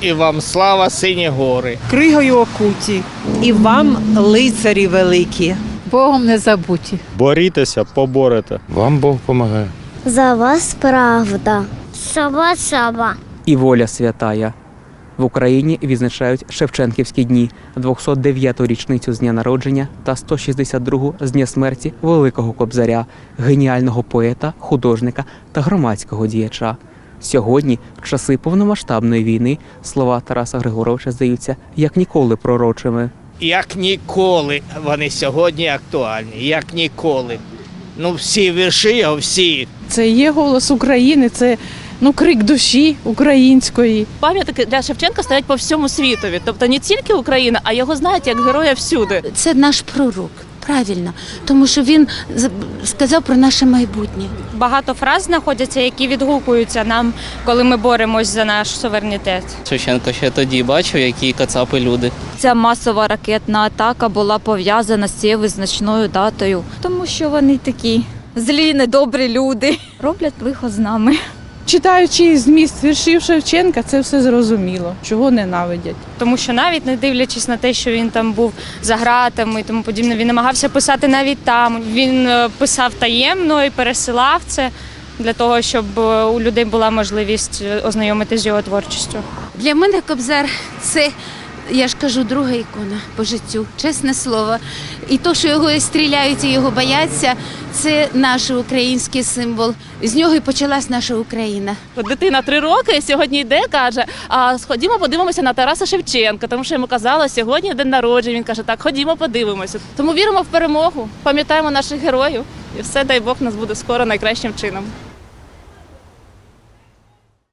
і вам слава сині гори. кригою окуті. І вам лицарі великі. Богом не забуті. Борітеся, поборете. Вам Бог допомагає. За вас правда. Саба саба. і воля святая. В Україні відзначають Шевченківські дні, 209-ту річницю з дня народження та 162-гу з дня смерті Великого Кобзаря, геніального поета, художника та громадського діяча. Сьогодні, в часи повномасштабної війни, слова Тараса Григоровича здаються як ніколи пророчими. Як ніколи вони сьогодні актуальні, як ніколи. Ну, всі вірші його, всі Це є голос України, це ну крик душі української. Пам'ятники для Шевченка стоять по всьому світові. Тобто не тільки Україна, а його знають як героя всюди. Це наш пророк, правильно, тому що він з- сказав про наше майбутнє. Багато фраз знаходяться, які відгукуються нам, коли ми боремось за наш суверенітет. Шевченко ще тоді бачив, які кацапи люди. Ця масова ракетна атака була пов'язана з цією визначною датою, тому що вони такі злі, недобрі люди роблять лихо з нами. Читаючи зміст віршів Шевченка, це все зрозуміло, чого ненавидять. Тому що навіть не дивлячись на те, що він там був за гратами і тому подібне, він намагався писати навіть там. Він е, писав таємно і пересилав це для того, щоб е, у людей була можливість е, ознайомитися з його творчістю. Для мене Кобзар це, я ж кажу, друга ікона по життю, чесне слово. І то, що його стріляють і його бояться, це наш український символ. З нього і почалась наша Україна. Дитина три роки сьогодні йде, каже: а сходімо, подивимося на Тараса Шевченка, тому що йому казала, сьогодні день народження. Він каже, так, ходімо, подивимося. Тому віримо в перемогу, пам'ятаємо наших героїв, і все, дай Бог, нас буде скоро найкращим чином.